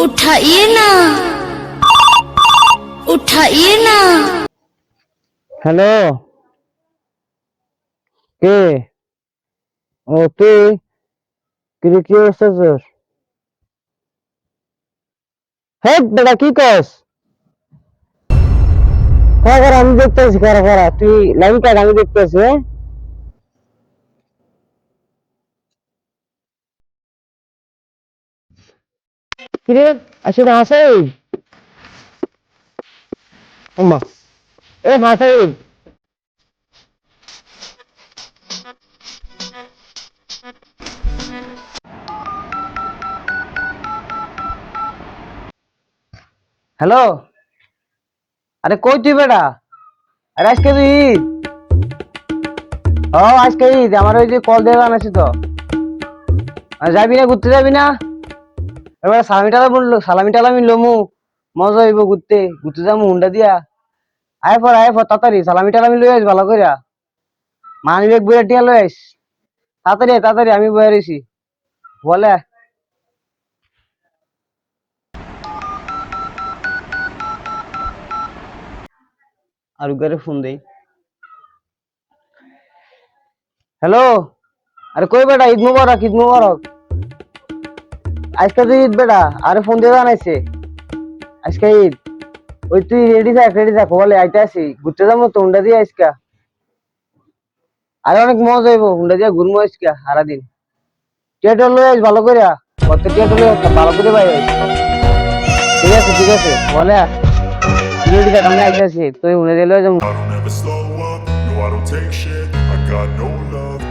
उठाइए ना उठाइए ना হ্যালো কে ও তুই কিন্তু কি অবস্থা তোর হ্যাঁ বেটা কি কস হ্যাঁ কর আমি দেখতেছি করা করা তুই লাইন কাট আমি দেখতেছি হ্যাঁ কিরে আসলে আসে ওমা এ মাথায় হ্যালো? আরে কই তুই বেটা? আরে আজকে তুই ঈদ। ও আজকে ঈদ। আমার ওই যে কল দিয়ে আনাছি তো। যাবি না ঘুরতে যাবি না? এবার সালামি টালা বলল সালামি টালামি লমু, মজা হইব ঘুরতে ঘুরতে যাব হুন্ডা দিয়া। আয় পর আয় পর, তাড়াতাড়ি সালামি টালামি লই আস ভালো কইরা। ব্যাগ বইয়া টিয়া লই আস তাড়াতাড়ি তাড়াতাড়ি, আমি বইয়া রইছি। বলে। আর উগারে ফোন দেই। হ্যালো? আরে কই বেটা, ঈদ মুবারক ঈদ মুবারক। আজকে তো ঈদ বেটা, আরে ফোন দিয়ে জানাইছে। আজকে ঈদ। ওই তুই রেডি থাক রেডি থাক বলে আইতে আসি। ঘুরতে যাব, তো হুন্ডা দিয়ে আজকা আরে অনেক মজা হইব, হুন্ডা দিয়ে ঘুরবো আজকা সারাদিন। টিয়াটা লই আস ভালো করে কত লই আস ভালো করে ভাই ঠিক আছে ঠিক আছে, বলে রেডি থাক, আমি আইতে আসি তুই হুন্ডা দিয়ে লই যাব। I got no love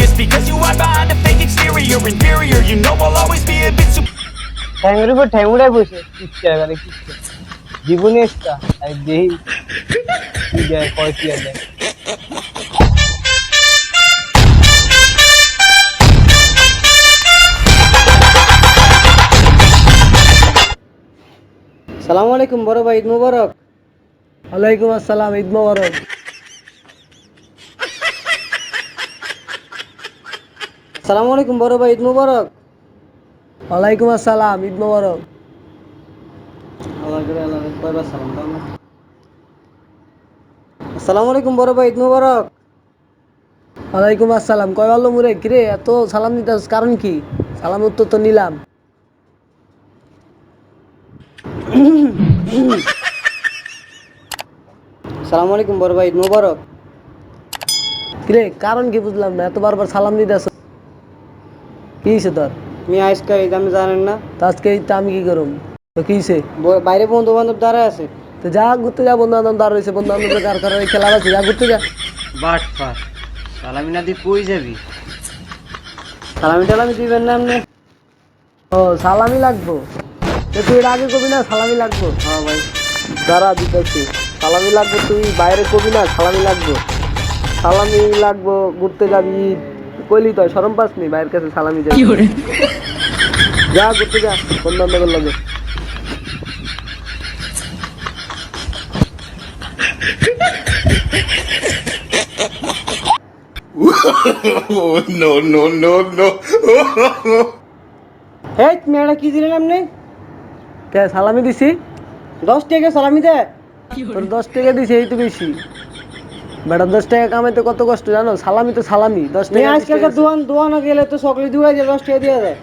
ঠ্যাঙের উপর ঠ্যাং উড়াই বসে। কিচ্ছা এবারে কিচ্ছা জীবনে এসটা আর দেহি কি দেয় কয় কি আর দেয়। সালাম আলাইকুম বড় ভাই ঈদ মুবারক। ওয়ালাইকুম আসসালাম ঈদ মোবারক। সালাম আলাইকুম বড় ভাই ঈদ মুবারক। ওয়ালাইকুম আসসালাম ঈদ মোবারক। আসসালামু আলাইকুম বড় ভাই ঈদ মুবারক। ওয়ালাইকুম আসসালাম কয় আলো মুরে কিরে এত সালাম দিতে কারণ কি? সালাম উত্তর তো নিলাম। আসসালামু আলাইকুম বড় ভাই ঈদ মুবারক। কিরে কারণ কি বুঝলাম না এত বারবার সালাম দিতে কি তোর? তুমি আজকে ঈদ আমি জানেন না। তো আজকে ঈদটা আমি কি করুম? তো কি হয়েছে ব- বাইরে বন্ধু বান্ধব দাঁড়ায় আছে। তো যা ঘুরতে যা বন্ধু বান্ধব দাঁড় রয়েছে বন্ধু বান্ধবের কার কারণে খেলা আছে যা ঘুরতে যা। বাট ফাট সালামি না দি কই যাবি? সালামি টালামি দিবেন না আপনি? ও সালামি লাগবো? তো তুই এর আগে কবি না? সালামি লাগবো? হ্যাঁ ভাই। দাঁড়া দিতেছি। সালামি লাগবে তুই? বাইরে কবি না? সালামি লাগবো। সালামি লাগবো ঘুরতে যাবি। কইলি তো সরম পাস নি বাইরের কাছে সালামি যাবি। যা ঘুরতে যা লগে কি দিলেন আপনি কে সালামি দিছি? দশ টাকা সালামি দে। তোর দশ টাকা দিছি এই তো বেশি। বেটা দশ টাকা কামাইতে কত কষ্ট জানো? সালামি তো সালামি। দশ টাকা আজকালকার দোয়ান দোয়ানো গেলে তো সকলে দুয়া যায় দশ টাকা দিয়ে দেয়।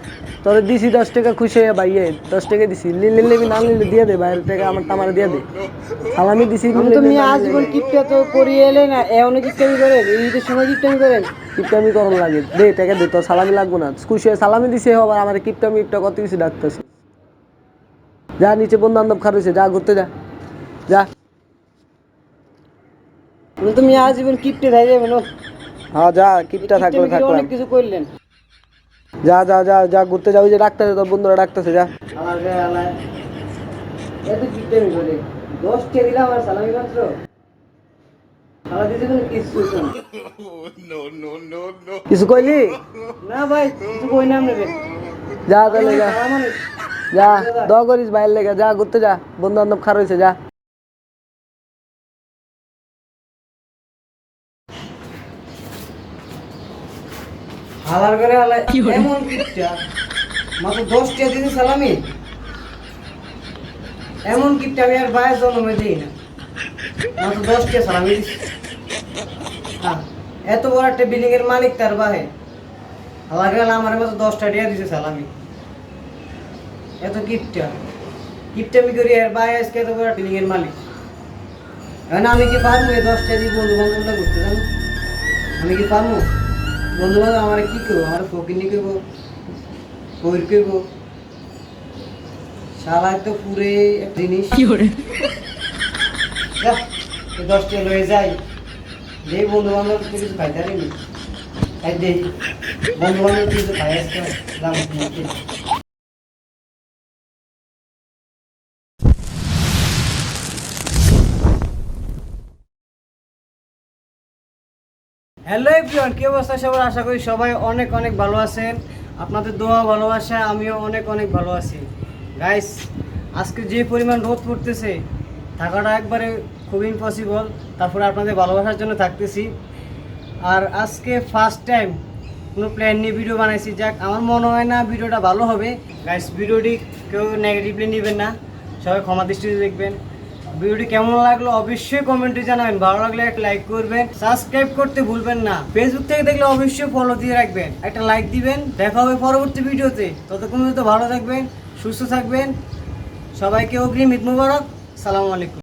তোরে দিছি দশ টাকা খুশি হয়ে ভাইয়ে দশ টাকা দিছি। লিলে লিবি না লিলে দিয়ে দে বাইরের টাকা আমার তামারে দিয়ে দে। সালামি দিছি আমি তো মেয়ে আজীবন কিপটা তো করিয়ে এলে না এমন কিপটামি করেন ঈদের সময় কিপটামি করেন কিপটামি করন লাগে। দে টাকা দে তোর সালামি লাগবো না। খুশি হয়ে সালামি দিছে আবার আমার কিপটামি একটা কত কিছু ডাকতেছে যা নিচে বন্ধু বান্ধব খারুছে যা ঘুরতে যা। যা। আমি তো মেয়ে আজীবন কিপটে যাবেন ও হ্যাঁ যা কিপটা থাকলে থাকলাম। অনেক কিছু করলেন। যা যা যা যা ঘুরতে যা ওই যে ডাক্তার তোর বন্ধুরা ডাকতেছে যা। কিছু না। কইলি? না ভাই কিছু কই নেবেন যা তাহলে যা। যা দ করিস বাইরে লেগে যা ঘুরতে যা বন্ধু বান্ধব খার হয়েছে যা। হালার করে? হালায় এমন কিপটা মাত্র দশ টাকা দিতে সালামি। এমন কিপটা আমি আর বাইরে জন্মে দিই না। মাত্র দশ টাকা সালামি হ্যাঁ, এত বড় একটা বিল্ডিং এর মালিক তার বাহে। হালার গেলে আমার মাত্র দশটা টাকা দিছে সালামি। এত কিপটা কিপটামি করি আর বাইরে আজকে এত বড় বিল্ডিং এর মালিক। এখন আমি কি পারব এই দশটা দিয়ে বন্ধু বান্ধবটা করতে জানো? আমি কি পারব? বন্ধু বান্ধব আমার কি করব? আমার ফকিনি করব কইর করব শালায় তো পুরে জিনিস। দশটা লয়ে যাই। যে বন্ধু বান্ধব কিছু খাই দেই বন্ধু বান্ধব কিছু খাই আসতে দাম হ্যালো এভরিওয়ান কি অবস্থা সবার? আশা করি সবাই অনেক অনেক ভালো আছেন। আপনাদের দোয়া, ভালোবাসা, আমিও অনেক অনেক ভালো আছি। গাইস আজকে যে পরিমাণ রোদ পড়তেছে, থাকাটা একবারে খুব ইম্পসিবল তারপরে আপনাদের ভালোবাসার জন্য থাকতেছি। আর আজকে ফার্স্ট টাইম কোনো প্ল্যান নিয়ে ভিডিও বানাইছি। যাক, আমার মনে হয় না ভিডিওটা ভালো হবে। গাইস ভিডিওটি কেউ নেগেটিভলি নেবেন না। সবাই ক্ষমা দৃষ্টিতে দেখবেন। ভিডিওটি কেমন লাগল অবশ্যই কমেন্টে জানাবেন। ভালো লাগলে একটা লাইক করবেন। সাবস্ক্রাইব করতে ভুলবেন না। ফেসবুক থেকে দেখলে অবশ্যই ফলো দিয়ে রাখবেন। একটা লাইক দিবেন। দেখা হবে পরবর্তী ভিডিওতে। ততক্ষণ পর্যন্ত ভালো থাকবেন, সুস্থ থাকবেন। সবাইকে অগ্রিম ঈদ মুবারক। সালামু আলাইকুম।